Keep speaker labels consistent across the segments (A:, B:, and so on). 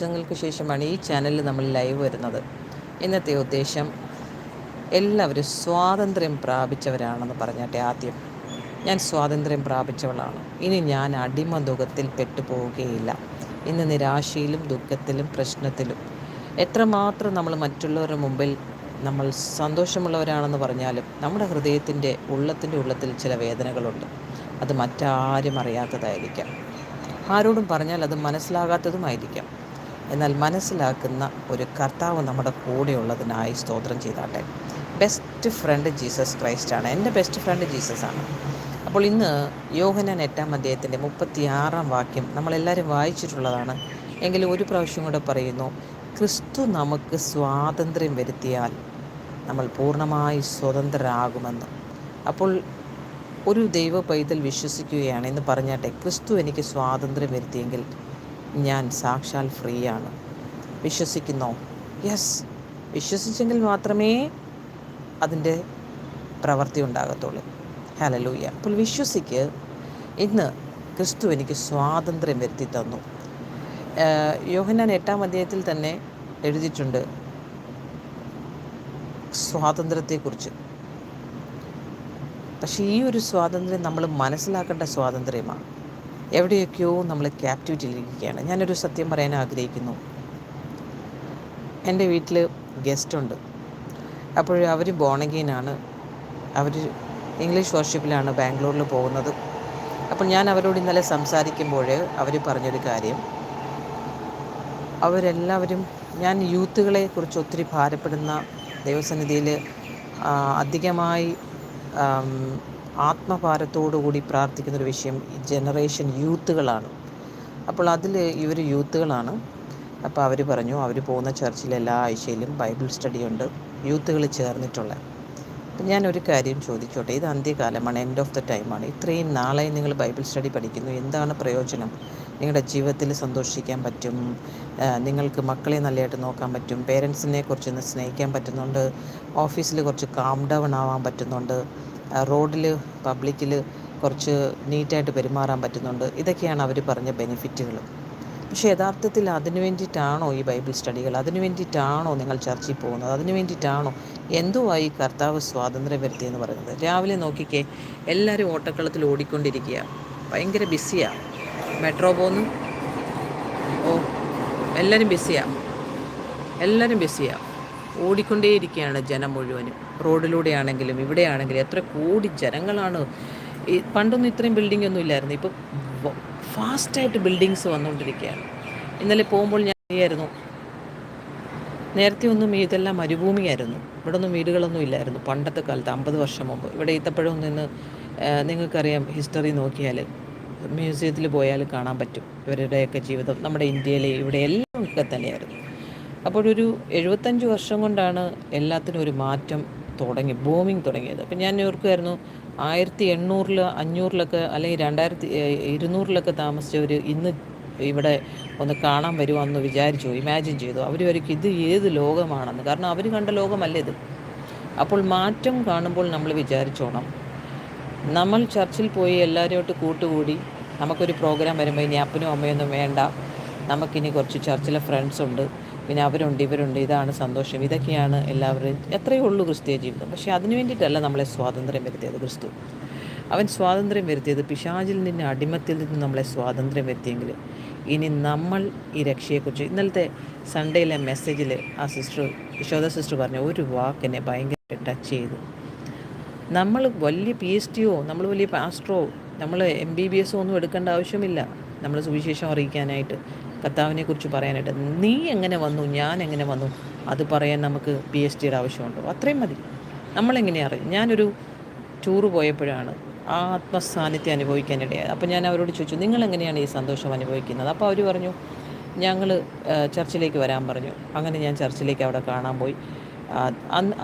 A: വർഷങ്ങൾക്ക് ശേഷമാണ് ഈ ചാനലിൽ നമ്മൾ ലൈവ് വരുന്നത്. ഇന്നത്തെ ഉദ്ദേശം എല്ലാവരും സ്വാതന്ത്ര്യം പ്രാപിച്ചവരാണെന്ന് പറഞ്ഞാട്ടെ ആദ്യം. ഞാൻ സ്വാതന്ത്ര്യം പ്രാപിച്ചവളാണ്. ഇനി ഞാൻ അടിമ ദുഃഖത്തിൽ പെട്ടുപോവുകയില്ല. ഇന്ന് നിരാശയിലും ദുഃഖത്തിലും പ്രശ്നത്തിലും. എത്രമാത്രം നമ്മൾ മറ്റുള്ളവരുടെ മുമ്പിൽ നമ്മൾ സന്തോഷമുള്ളവരാണെന്ന് പറഞ്ഞാലും നമ്മുടെ ഹൃദയത്തിന്റെ ഉള്ളത്തിന്റെ ഉള്ളത്തിൽ ചില വേദനകളുണ്ട്. അത് മറ്റാരും അറിയാത്തതായിരിക്കാം. ആരോടും പറഞ്ഞാൽ അത് മനസ്സിലാകാത്തതുമായിരിക്കാം. എന്നാൽ മനസ്സിലാക്കുന്ന ഒരു കർത്താവ് നമ്മുടെ കൂടെ കൂടെയുള്ളതിനായി സ്തോത്രം ചെയ്താട്ടെ. ബെസ്റ്റ് ഫ്രണ്ട് ജീസസ് ക്രൈസ്റ്റ് ആണ്. എന്റെ ബെസ്റ്റ് ഫ്രണ്ട് ജീസസ് ആണ്. അപ്പോൾ ഇന്ന് യോഹനാൻ എട്ടാം അദ്ദേഹത്തിന്റെ മുപ്പത്തിയാറാം വാക്യം നമ്മളെല്ലാവരും വായിച്ചിട്ടുള്ളതാണ്. എങ്കിലും ഒരു പ്രാവശ്യം കൂടെ പറയുന്നു ക്രിസ്തു നമുക്ക് സ്വാതന്ത്ര്യം വരുത്തിയാൽ നമ്മൾ പൂർണമായി സ്വതന്ത്രരാകുമെന്ന്. അപ്പോൾ ഒരു ദൈവ പൈതൽ വിശ്വസിക്കുകയാണ് എന്ന് പറഞ്ഞാട്ടെ ക്രിസ്തു എനിക്ക് സ്വാതന്ത്ര്യം വരുത്തിയെങ്കിൽ ഞാൻ സാക്ഷാൽ ഫ്രീ ആണ് വിശ്വസിക്കുന്നോ? യെസ് വിശ്വസിച്ചെങ്കിൽ മാത്രമേ അതിന്റെ പ്രവൃത്തി ഉണ്ടാകത്തുള്ളൂ. ഹലലൂയ അപ്പോൾ വിശ്വസിക്ക് ഇന്ന് ക്രിസ്തു എനിക്ക് സ്വാതന്ത്ര്യം വരുത്തി തന്നു. യോഹന്നാൻ എട്ടാം അധ്യായത്തിൽ തന്നെ എഴുതിയിട്ടുണ്ട് സ്വാതന്ത്ര്യത്തെക്കുറിച്ച്. പക്ഷേ ഈ ഒരു സ്വാതന്ത്ര്യം നമ്മൾ മനസ്സിലാക്കേണ്ട സ്വാതന്ത്ര്യമാണ്. എവിടെയൊക്കെയോ നമ്മൾ ക്യാപ്റ്റിവിറ്റിയിലിരിക്കുകയാണ് ഞാനൊരു സത്യം പറയാൻ ആഗ്രഹിക്കുന്നു. എന്റെ വീട്ടിൽ ഗസ്റ്റ് ഉണ്ട്. അപ്പോൾ അവർ ബോണഗീനാണ്. അവർ ഇംഗ്ലീഷ് വർഷിപ്പിലാണ് ബാംഗ്ലൂരിൽ പോകുന്നത്. അപ്പോൾ ഞാൻ അവരോട് ഇന്നലെ സംസാരിക്കുമ്പോൾ അവർ പറഞ്ഞൊരു കാര്യം. അവരെല്ലാവരും ഞാൻ യൂത്തുകളെ കുറിച്ച് ഒത്തിരി ഭാരപ്പെടുന്ന ദൈവസന്നിധിയിൽ അധികമായി ആത്മഭാരത്തോടുകൂടി പ്രാർത്ഥിക്കുന്നൊരു വിഷയം ജനറേഷൻ യൂത്തുകളാണ്. അപ്പോൾ അതിൽ ഇവർ യൂത്തുകളാണ്. അപ്പോൾ അവർ പറഞ്ഞു അവർ പോകുന്ന ചർച്ചിൽ എല്ലാ ആഴ്ചയിലും ബൈബിൾ സ്റ്റഡി ഉണ്ട് യൂത്തുകൾ ചേർന്നിട്ടുള്ള. അപ്പം ഞാനൊരു കാര്യം ചോദിച്ചോട്ടെ ഇത് അന്ത്യകാലമാണ് എൻഡ് ഓഫ് ദ ടൈമാണ് ഇത്രയും നാളെ നിങ്ങൾ ബൈബിൾ സ്റ്റഡി പഠിക്കുന്നു എന്താണ് പ്രയോജനം? നിങ്ങളുടെ ജീവിതത്തിൽ സന്തോഷിക്കാൻ പറ്റും നിങ്ങൾക്ക് മക്കളെ നല്ലതായിട്ട് നോക്കാൻ പറ്റും പേരൻസിനെ കുറിച്ചൊന്ന് സ്നേഹിക്കാൻ പറ്റുന്നുണ്ട് ഓഫീസിൽ കുറച്ച് കാം ഡൗൺ ആവാൻ പറ്റുന്നുണ്ട് റോഡിൽ പബ്ലിക്കിൽ കുറച്ച് നീറ്റായിട്ട് പെരുമാറാൻ പറ്റുന്നുണ്ട്. ഇതൊക്കെയാണ് അവർ പറഞ്ഞ ബെനിഫിറ്റുകൾ. പക്ഷേ യഥാർത്ഥത്തിൽ അതിനു വേണ്ടിയിട്ടാണോ ഈ ബൈബിൾ സ്റ്റഡികൾ? അതിനു വേണ്ടിയിട്ടാണോ നിങ്ങൾ ചർച്ചയിൽ പോകുന്നത്? അതിനു വേണ്ടിയിട്ടാണോ എന്തുവായി കർത്താവ് സ്വാതന്ത്ര്യം വരുത്തിയെന്ന് പറയുന്നത്? രാവിലെ നോക്കിക്കേ എല്ലാവരും ഓട്ടക്കളത്തിൽ ഓടിക്കൊണ്ടിരിക്കുക. ഭയങ്കര ബിസിയാണ് മെട്രോ പോകുന്നു. ഓ എല്ലാവരും ബിസിയാണ് എല്ലാവരും ബിസിയാണ് ഓടിക്കൊണ്ടേയിരിക്കുകയാണ് ജനം മുഴുവനും. റോഡിലൂടെയാണെങ്കിലും ഇവിടെയാണെങ്കിലും എത്ര കോടി ജനങ്ങളാണ്. പണ്ടൊന്നും ഇത്രയും ബിൽഡിംഗ് ഒന്നും ഇല്ലായിരുന്നു. ഇപ്പം ഫാസ്റ്റായിട്ട് ബിൽഡിങ്സ് വന്നുകൊണ്ടിരിക്കുകയാണ് ഇന്നലെ പോകുമ്പോൾ ഞാൻ അറിയായിരുന്നു നേരത്തെ ഒന്നും ഇതെല്ലാം മരുഭൂമിയായിരുന്നു. ഇവിടെ ഒന്നും വീടുകളൊന്നും ഇല്ലായിരുന്നു. പണ്ടത്തെ കാലത്ത് അമ്പത് വർഷം മുമ്പ്. ഇവിടെ ഈത്തപ്പഴം നിന്ന് നിങ്ങൾക്കറിയാം ഹിസ്റ്ററി നോക്കിയാൽ മ്യൂസിയത്തിൽ പോയാൽ കാണാൻ പറ്റും. ഇവരുടെയൊക്കെ ജീവിതം നമ്മുടെ ഇന്ത്യയിലെ ഇവിടെ എല്ലാം ഒക്കെ തന്നെയായിരുന്നു. അപ്പോഴൊരു എഴുപത്തഞ്ച് വർഷം കൊണ്ടാണ് എല്ലാത്തിനും ഒരു മാറ്റം തുടങ്ങി ബൂമിങ് തുടങ്ങിയത്. അപ്പം ഞാൻ ഓർക്കുമായിരുന്നു ആയിരത്തി എണ്ണൂറിൽ അഞ്ഞൂറിലൊക്കെ അല്ലെങ്കിൽ രണ്ടായിരത്തി ഇരുന്നൂറിലൊക്കെ താമസിച്ചവർ ഇന്ന് ഇവിടെ ഒന്ന് കാണാൻ വരുമെന്ന് വിചാരിച്ചു ഇമാജിൻ ചെയ്തു. അവർ വരയ്ക്കും ഇത് ഏത് ലോകമാണെന്ന്. കാരണം അവർ കണ്ട ലോകമല്ല ഇത്. അപ്പോൾ മാറ്റം കാണുമ്പോൾ നമ്മൾ വിചാരിച്ചോണം. നമ്മൾ ചർച്ചിൽ പോയി എല്ലാവരുമായിട്ട് കൂട്ടുകൂടി നമുക്കൊരു പ്രോഗ്രാം വരുമ്പോൾ ഇനി അപ്പനും അമ്മയൊന്നും വേണ്ട. നമുക്കിനി കുറച്ച് ചർച്ചിലെ ഫ്രണ്ട്സ് ഉണ്ട്. പിന്നെ അവരുണ്ട് ഇവരുണ്ട് ഇതാണ് സന്തോഷം. ഇതൊക്കെയാണ് എല്ലാവരും എത്രയേ ഉള്ളൂ ക്രിസ്തീയ ജീവിതം. പക്ഷേ അതിനു വേണ്ടിയിട്ടല്ല നമ്മളെ സ്വാതന്ത്ര്യം വരുത്തിയത് ക്രിസ്തു. അവൻ സ്വാതന്ത്ര്യം വരുത്തിയത് പിശാചിൽ നിന്ന് അടിമത്തിൽ നിന്ന് നമ്മളെ സ്വാതന്ത്ര്യം വരുത്തിയെങ്കിൽ ഇനി നമ്മൾ ഈ രക്ഷയെക്കുറിച്ച് ഇന്നലത്തെ സൺഡേയിലെ മെസ്സേജിൽ ആ സിസ്റ്റർ യശോദ സിസ്റ്റർ പറഞ്ഞ ഒരു വാക്കിനെ ഭയങ്കര ടച്ച് ചെയ്തു. നമ്മൾ വലിയ പി എച്ച് ഡിയോ നമ്മൾ വലിയ പാസ്റ്ററോ നമ്മൾ എം ബി ബി എസോ ഒന്നും എടുക്കേണ്ട ആവശ്യമില്ല. നമ്മൾ സുവിശേഷം അറിയിക്കാനായിട്ട്. കർത്താവിനെ കുറിച്ച് പറയാനായിട്ട് നീ എങ്ങനെ വന്നു? ഞാൻ എങ്ങനെ വന്നു? അത് പറയാൻ നമുക്ക് പി എച്ച് ഡിയുടെ ആവശ്യമുണ്ടോ. അത്രയും മതി. നമ്മളെങ്ങനെയാണ് അറിയും ഞാനൊരു ടൂറ് പോയപ്പോഴാണ് ആ ആത്മസാന്നിധ്യം അനുഭവിക്കാനിടയായത്. അപ്പോൾ ഞാൻ അവരോട് ചോദിച്ചു നിങ്ങൾ എങ്ങനെയാണ് ഈ സന്തോഷം അനുഭവിക്കുന്നത്? അപ്പോൾ അവർ പറഞ്ഞു ഞങ്ങൾ ചർച്ചിലേക്ക് വരാൻ പറഞ്ഞു. അങ്ങനെ ഞാൻ ചർച്ചിലേക്ക് അവിടെ കാണാൻ പോയി.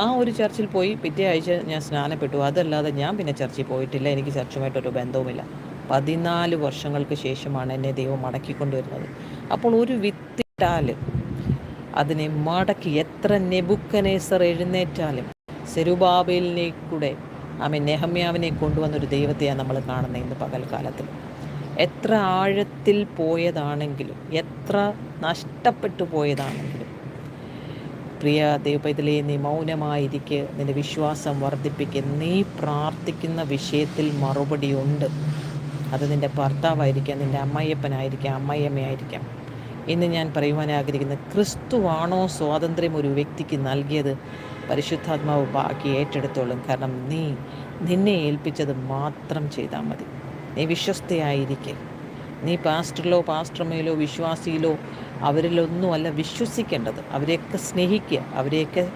A: ആ ഒരു ചർച്ചിൽ പോയി പിറ്റേ ആഴ്ച ഞാൻ സ്നാനപ്പെട്ടു. അതല്ലാതെ ഞാൻ പിന്നെ ചർച്ചിൽ പോയിട്ടില്ല. എനിക്ക് ചർച്ചുമായിട്ടൊരു ബന്ധവുമില്ല. പതിനാല് വർഷങ്ങൾക്ക് ശേഷമാണ് എന്നെ ദൈവം മടക്കിക്കൊണ്ടുവരുന്നത്. അപ്പോൾ ഒരു വിത്തിട്ടാൽ അതിനെ മടക്കി എത്ര നെബുക്കനേസർ എഴുന്നേറ്റാലും സെരുബാബേലിനെ കൂടെ ആമെ നെഹമ്യാവിനെ കൊണ്ടുവന്നൊരു ദൈവത്തെയാണ് നമ്മൾ കാണുന്നത് ഇന്ന് പകൽക്കാലത്തിൽ. എത്ര ആഴത്തിൽ പോയതാണെങ്കിലും എത്ര നഷ്ടപ്പെട്ടു പോയതാണെങ്കിലും പ്രിയ ദൈവത്തിലെ നീ മൗനമായിരിക്കെ നിന്റെ വിശ്വാസം വർദ്ധിപ്പിക്കുക നീ പ്രാർത്ഥിക്കുന്ന വിഷയത്തിൽ മറുപടി ഉണ്ട്. അത് നിന്റെ ഭർത്താവായിരിക്കാം നിന്റെ അമ്മയ്യപ്പനായിരിക്കാം അമ്മയമ്മയായിരിക്കാം ഇന്ന് ഞാൻ പറയുവാൻ ആഗ്രഹിക്കുന്ന ക്രിസ്തുവാണോ സ്വാതന്ത്ര്യം ഒരു വ്യക്തിക്ക് നൽകിയത്? പരിശുദ്ധാത്മാവ് ബാക്കി ഏറ്റെടുത്തോളും. കാരണം നീ നിന്നെ ഏൽപ്പിച്ചത് മാത്രം ചെയ്താൽ മതി. നീ വിശ്വസ്തയായിരിക്കെ. നീ പാസ്റ്ററിലോ പാസ്റ്റർമയിലോ വിശ്വാസിയിലോ അവരിലൊന്നുമല്ല വിശ്വസിക്കേണ്ടത്. അവരെയൊക്കെ സ്നേഹിക്കുക അവരെയൊക്കെ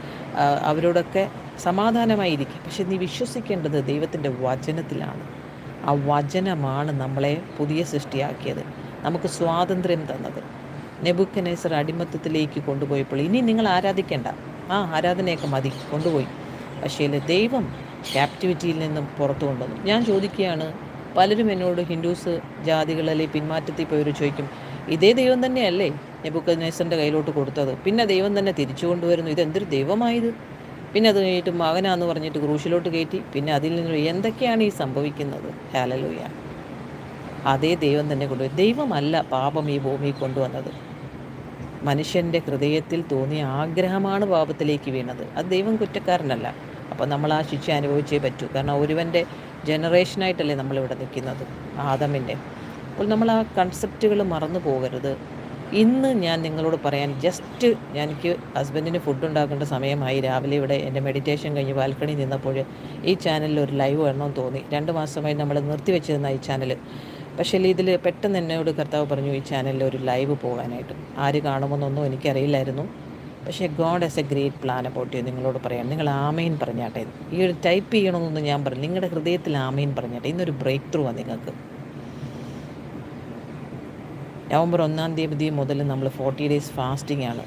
A: അവരോടൊക്കെ സമാധാനമായിരിക്കുക. പക്ഷെ നീ വിശ്വസിക്കേണ്ടത് ദൈവത്തിന്റെ വചനത്തിലാണ്. ആ വചനമാണ് നമ്മളെ പുതിയ സൃഷ്ടിയാക്കിയത്. നമുക്ക് സ്വാതന്ത്ര്യം തന്നത്. നെബുക്കനേസർ അടിമത്തത്തിലേക്ക് കൊണ്ടുപോയപ്പോൾ ഇനി നിങ്ങൾ ആരാധിക്കേണ്ട? ആ ആരാധനയൊക്കെ മതി കൊണ്ടുപോയി. പക്ഷേ ദൈവം ക്യാപ്റ്റിവിറ്റിയിൽ നിന്നും പുറത്തു കൊണ്ടുവന്നു. ഞാൻ ചോദിക്കുകയാണ് പലരും എന്നോട് ഹിന്ദുസ് ജാതികളിലെ പിന്മാറ്റത്തിൽ പോയവർ ചോദിക്കും ഇതേ ദൈവം തന്നെയല്ലേ നെബുക്കനേസറിന്റെ കയ്യിലോട്ട് കൊടുത്തത്? പിന്നെ ദൈവം തന്നെ തിരിച്ചു കൊണ്ടുവരുന്നു. ഇതെന്തൊരു ദൈവമായത്? പിന്നെ അത് കഴിഞ്ഞിട്ട് മകനാന്ന് പറഞ്ഞിട്ട് ക്രൂശിലോട്ട് കയറ്റി. പിന്നെ അതിൽ നിന്ന് എന്തൊക്കെയാണ് ഈ സംഭവിക്കുന്നത്? ഹാലലൂയ അതേ ദൈവം തന്നെ കൊണ്ടുപോയി ദൈവമല്ല പാപം ഈ ഭൂമിയിൽ കൊണ്ടുവന്നത്. മനുഷ്യന്റെ ഹൃദയത്തിൽ തോന്നിയ ആഗ്രഹമാണ് പാപത്തിലേക്ക് വീണത്. അത് ദൈവം കുറ്റക്കാരനല്ല. അപ്പോൾ നമ്മൾ ആ ശിക്ഷ അനുഭവിച്ചേ പറ്റൂ. കാരണം ഒരുവന്റെ ജനറേഷനായിട്ടല്ലേ നമ്മളിവിടെ നിൽക്കുന്നത്. ആദമിന്റെ അപ്പോൾ നമ്മൾ ആ കൺസെപ്റ്റുകൾ മറന്നു പോകരുത്. ഇന്ന് ഞാൻ നിങ്ങളോട് പറയാൻ ജസ്റ്റ് എനിക്ക് ഹസ്ബൻഡിന് ഫുഡ് ഉണ്ടാക്കേണ്ട സമയമായി. രാവിലെ ഇവിടെ എന്റെ മെഡിറ്റേഷൻ കഴിഞ്ഞ് ബാൽക്കണി നിന്നപ്പോൾ ഈ ചാനലിൽ ഒരു ലൈവ് വരണമെന്ന് തോന്നി. രണ്ട് മാസമായി നമ്മൾ നിർത്തിവെച്ചിരുന്ന ഈ ചാനൽ പക്ഷേ ഇതിൽ പെട്ടെന്ന് എന്നോട് കർത്താവ് പറഞ്ഞു ഈ ചാനലിൽ ഒരു ലൈവ് പോകാനായിട്ട്. ആര് കാണുമെന്നൊന്നും എനിക്കറിയില്ലായിരുന്നു. പക്ഷേ God has a great plan about you നിങ്ങളോട് പറയാം. നിങ്ങൾ ആമീൻ പറഞ്ഞാട്ടെ. ഈ ഒരു ടൈപ്പ് ചെയ്യണമെന്നൊന്നും ഞാൻ പറഞ്ഞു നിങ്ങളുടെ ഹൃദയത്തിൽ ആമീൻ പറഞ്ഞാട്ടെ. ഇന്നൊരു ബ്രേക്ക് ത്രൂ ആണ് നിങ്ങൾക്ക്. നവംബർ ഒന്നാം തീയതി മുതൽ നമ്മൾ ഫോർട്ടി ഡേയ്സ് ഫാസ്റ്റിംഗ് ആണ്.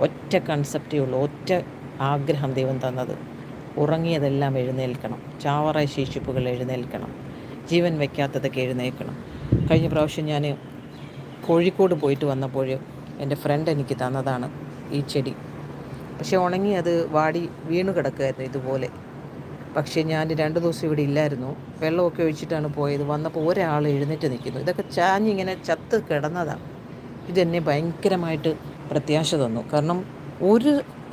A: ഒറ്റ കൺസെപ്റ്റേ ഉള്ളൂ ഒറ്റ ആഗ്രഹം ദൈവം തന്നത്. ഉറങ്ങിയതെല്ലാം എഴുന്നേൽക്കണം. ചാവറ ശേഷിപ്പുകൾ എഴുന്നേൽക്കണം. ജീവൻ വയ്ക്കാത്തതൊക്കെ എഴുന്നേൽക്കണം. കഴിഞ്ഞ പ്രാവശ്യം ഞാൻ കോഴിക്കോട് പോയിട്ട് വന്നപ്പോൾ എന്റെ ഫ്രണ്ട് എനിക്ക് തന്നതാണ് ഈ ചെടി. പക്ഷേ ഉണങ്ങി അത് വാടി വീണു കിടക്കുമായിരുന്നു ഇതുപോലെ. പക്ഷേ ഞാൻ രണ്ട് ദിവസം ഇവിടെ ഇല്ലായിരുന്നു. വെള്ളമൊക്കെ ഒഴിച്ചിട്ടാണ് പോയത്. വന്നപ്പോൾ ഒരാൾ എഴുന്നേറ്റ് നിൽക്കുന്നു. ഇതൊക്കെ ചാഞ്ഞിങ്ങനെ ചത്ത് കിടന്നതാണ് ഇതെന്നെ ഭയങ്കരമായിട്ട് പ്രത്യാശ തന്നു. കാരണം ഒരു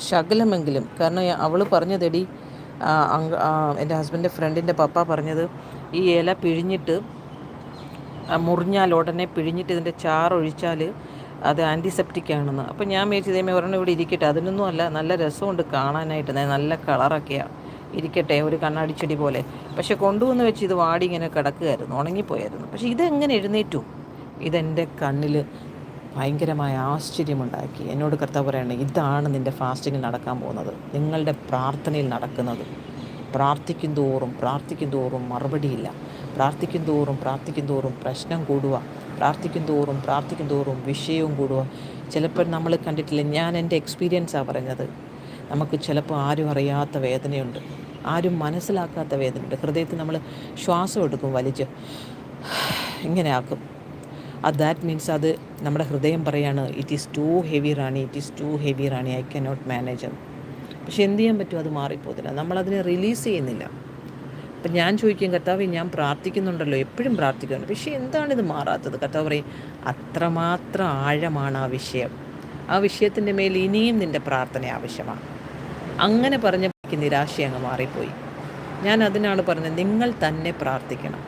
A: ശകലമെങ്കിലും കാരണം അവൾ പറഞ്ഞതെടി എന്റെ ഹസ്ബൻഡിന്റെ ഫ്രണ്ടിന്റെ പപ്പ പറഞ്ഞത് ഈ ഇല പിഴിഞ്ഞിട്ട് മുറിഞ്ഞാൽ ഉടനെ പിഴിഞ്ഞിട്ട് ഇതിന്റെ ചാറൊഴിച്ചാൽ അത് ആന്റിസെപ്റ്റിക് ആണെന്ന്. അപ്പോൾ ഞാൻ മേടിച്ച് ഇതേമേ ഒരെണ്ണം ഇവിടെ ഇരിക്കട്ടെ. അതിനൊന്നും അല്ല നല്ല രസമുണ്ട് കാണാനായിട്ട്. നല്ല കളറൊക്കെയാണ് ഇരിക്കട്ടെ ഒരു കണ്ണാടിച്ചെടി പോലെ. പക്ഷെ കൊണ്ടുവന്ന് വെച്ച് ഇത് വാടി ഇങ്ങനെ കിടക്കുകയായിരുന്നു ഉണങ്ങിപ്പോയായിരുന്നു. പക്ഷെ ഇതെങ്ങനെ എഴുന്നേറ്റു? ഇതെന്റെ കണ്ണിൽ ഭയങ്കരമായ ആശ്ചര്യമുണ്ടാക്കി. എന്നോട് കർത്താവ് പറയണേ ഇതാണ് നിന്റെ ഫാസ്റ്റിങ്ങിൽ നടക്കാൻ പോകുന്നത്. നിങ്ങളുടെ പ്രാർത്ഥനയിൽ നടക്കുന്നത്. പ്രാർത്ഥിക്കും തോറും പ്രാർത്ഥിക്കും തോറും മറുപടിയില്ല. പ്രാർത്ഥിക്കും തോറും പ്രാർത്ഥിക്കും തോറും പ്രശ്നം കൂടുക. പ്രാർത്ഥിക്കും തോറും പ്രാർത്ഥിക്കും തോറും വിഷയവും കൂടുക. ചിലപ്പോൾ നമ്മൾ കണ്ടിട്ടില്ല ഞാൻ എന്റെ എക്സ്പീരിയൻസാണ് പറഞ്ഞത് നമുക്ക് ചിലപ്പോൾ ആരും അറിയാത്ത വേദനയുണ്ട് ആരും മനസ്സിലാക്കാത്ത വേദനയുണ്ട്. ഹൃദയത്തിൽ നമ്മൾ ശ്വാസം എടുക്കും വലിച്ച് ഇങ്ങനെ ആക്കും. അത് ദാറ്റ് മീൻസ് അത് നമ്മുടെ ഹൃദയം പറയാണ് it is too heavy Rani it is too heavy Rani I cannot manage manage പക്ഷെ എന്ത് ചെയ്യാൻ പറ്റും? അത് മാറിപ്പോകത്തില്ല. നമ്മളതിനെ റിലീസ് ചെയ്യുന്നില്ല. അപ്പം ഞാൻ ചോദിക്കും കർത്താവ് ഞാൻ പ്രാർത്ഥിക്കുന്നുണ്ടല്ലോ. എപ്പോഴും പ്രാർത്ഥിക്കുന്നുണ്ട്. പക്ഷേ എന്താണ് ഇത് മാറാത്തത്? കർത്താവ് പറയും അത്രമാത്രം ആഴമാണ് ആ വിഷയം. ആ വിഷയത്തിന്റെ മേൽ ഇനിയും നിന്റെ പ്രാർത്ഥന ആവശ്യമാണ്. അങ്ങനെ പറഞ്ഞ നിരാശ അങ്ങ് മാറിപ്പോയി. ഞാൻ അതിനാണ് പറഞ്ഞത് നിങ്ങൾ തന്നെ പ്രാർത്ഥിക്കണം.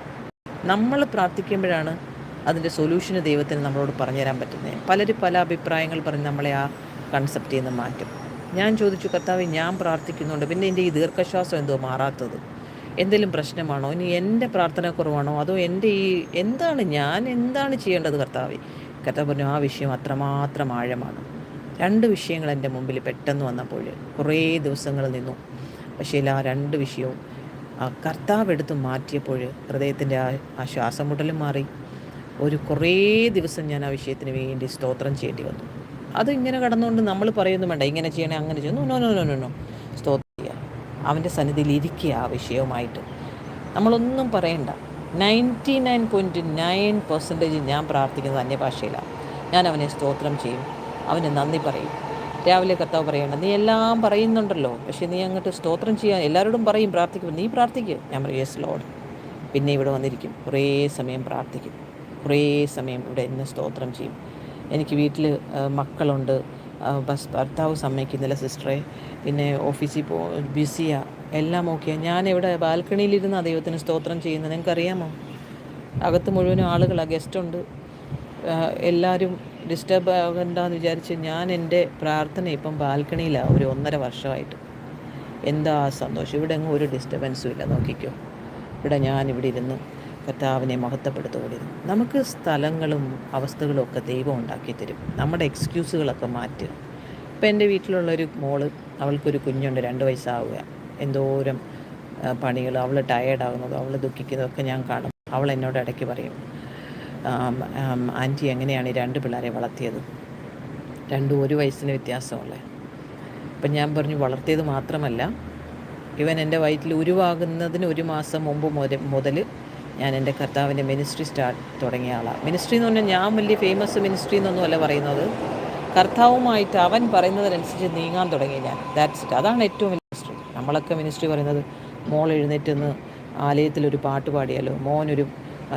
A: നമ്മൾ പ്രാർത്ഥിക്കുമ്പോഴാണ് അതിന്റെ സൊല്യൂഷന് ദൈവത്തിന് നമ്മളോട് പറഞ്ഞു തരാൻ പറ്റുന്നത്. പലരും പല അഭിപ്രായങ്ങൾ പറഞ്ഞ് നമ്മളെ ആ കൺസെപ്റ്റിൽ നിന്ന് മാറ്റും. ഞാൻ ചോദിച്ചു കർത്താവ് ഞാൻ പ്രാർത്ഥിക്കുന്നുണ്ട്. പിന്നെ എന്റെ ഈ ദീർഘശ്വാസം എന്തോ മാറാത്തത്? എന്തെങ്കിലും പ്രശ്നമാണോ? ഇനി എന്റെ പ്രാർത്ഥന കുറവാണോ? അതോ എന്റെ ഈ എന്താണ് ഞാൻ എന്താണ് ചെയ്യേണ്ടത് കർത്താവ്? കർത്താവ് പറഞ്ഞു ആ വിഷയം അത്രമാത്രം ആഴമാണ്. രണ്ട് വിഷയങ്ങൾ എന്റെ മുമ്പിൽ പെട്ടെന്ന് വന്നപ്പോൾ കുറേ ദിവസങ്ങൾ നിന്നു. പക്ഷേ ആ രണ്ട് വിഷയവും ആ കർത്താവ് എടുത്ത് മാറ്റിയപ്പോൾ ഹൃദയത്തിന്റെ ആ ആ ശ്വാസം മുട്ടലും മാറി. ഒരു കുറേ ദിവസം ഞാൻ ആ വിഷയത്തിന് വേണ്ടി സ്തോത്രം ചെയ്യേണ്ടി വന്നു. അത് ഇങ്ങനെ കടന്നുകൊണ്ട് നമ്മൾ പറയുന്നു വേണ്ട ഇങ്ങനെ ചെയ്യണേ അങ്ങനെ ചെയ്യുന്നു no no no no no സ്തോത്രം ചെയ്യുക അവന്റെ സന്നിധിയിൽ ഇരിക്കുക ആ വിഷയവുമായിട്ട്. നമ്മളൊന്നും പറയണ്ട. Ninety nine point nine percentage ഞാൻ പ്രാർത്ഥിക്കുന്നത് അന്യഭാഷയിലാണ്. ഞാൻ അവനെ സ്തോത്രം ചെയ്യും. അവന് നന്ദി പറയും. രാവിലെ കർത്താവ് പറയണം നീ എല്ലാം പറയുന്നുണ്ടല്ലോ പക്ഷേ നീ അങ്ങോട്ട് സ്തോത്രം ചെയ്യാൻ എല്ലാവരോടും പറയും പ്രാർത്ഥിക്കും നീ പ്രാർത്ഥിക്കുക ഞാൻ പറയും യെസ് ലോഡ് പിന്നെ ഇവിടെ വന്നിരിക്കും കുറേ സമയം പ്രാർത്ഥിക്കും കുറേ സമയം ഇവിടെ എന്നെ സ്തോത്രം ചെയ്യും. എനിക്ക് വീട്ടിൽ മക്കളുണ്ട് ബസ് ഭർത്താവ് സമ്മതിക്കുന്നില്ല സിസ്റ്ററെ. പിന്നെ ഓഫീസിൽ പോ ബിസിയാണ് എല്ലാം ഓക്കെ ഞാൻ ഇവിടെ ബാൽക്കണിയിലിരുന്ന ദൈവത്തിന് സ്തോത്രം ചെയ്യുന്നത് നിങ്ങൾക്കറിയാമോ? അകത്ത് മുഴുവനും ആളുകളാണ് ഗസ്റ്റുണ്ട്. എല്ലാവരും ഡിസ്റ്റർബ് ആകണ്ടെന്ന് വിചാരിച്ച് ഞാൻ എന്റെ പ്രാർത്ഥന ഇപ്പം ബാൽക്കണിയിലാണ് ഒരു ഒന്നര വർഷമായിട്ട്. എന്താ സന്തോഷം? ഇവിടെ അങ്ങ് ഒരു ഡിസ്റ്റർബൻസും ഇല്ല. നോക്കിക്കോ. ഇവിടെ ഞാൻ ഇവിടെ ഇരുന്ന് കർത്താവിനെ മഹത്വപ്പെടുത്തുകൊണ്ടിരുന്നു നമുക്ക് സ്ഥലങ്ങളും അവസ്ഥകളും ഒക്കെ ദൈവം ഉണ്ടാക്കി തരും. നമ്മുടെ എക്സ്ക്യൂസുകളൊക്കെ മാറ്റുക. ഇപ്പം എന്റെ വീട്ടിലുള്ളൊരു മോൾ അവൾക്കൊരു കുഞ്ഞുണ്ട് രണ്ട് വയസ്സാവുക. എന്തോരം പണികൾ അവൾ ടയേർഡാകുന്നതും അവൾ ദുഃഖിക്കുന്നതൊക്കെ ഞാൻ കാണും. അവൾ എന്നോട് ഇടയ്ക്ക് പറയും ആന്റി എങ്ങനെയാണ് ഈ രണ്ട് പിള്ളേരെ വളർത്തിയത്? രണ്ടും ഒരു വയസ്സിന് വ്യത്യാസമുള്ള അപ്പം ഞാൻ പറഞ്ഞു വളർത്തിയത് മാത്രമല്ല ഇവൻ എന്റെ വയറ്റിൽ ഉരുവാകുന്നതിന് ഒരു മാസം മുമ്പ് മുതൽ ഞാൻ എന്റെ കർത്താവിന്റെ മിനിസ്ട്രി സ്റ്റാർട്ട് തുടങ്ങിയ ആളാണ് മിനിസ്ട്രി എന്ന് പറഞ്ഞാൽ ഞാൻ വലിയ ഫേമസ് മിനിസ്ട്രി എന്നൊന്നുമല്ല പറയുന്നത്. കർത്താവുമായിട്ട് അവൻ പറയുന്നതിനനുസരിച്ച് നീങ്ങാൻ തുടങ്ങി ഞാൻ. ദാറ്റ്സ് ഇറ്റ് അതാണ് ഏറ്റവും വലിയ മിനിസ്ട്രി. നമ്മളൊക്കെ മിനിസ്ട്രി പറയുന്നത് മോൾ എഴുന്നേറ്റ് നിന്ന് ആലയത്തിലൊരു പാട്ട് പാടിയാലോ? മോനൊരു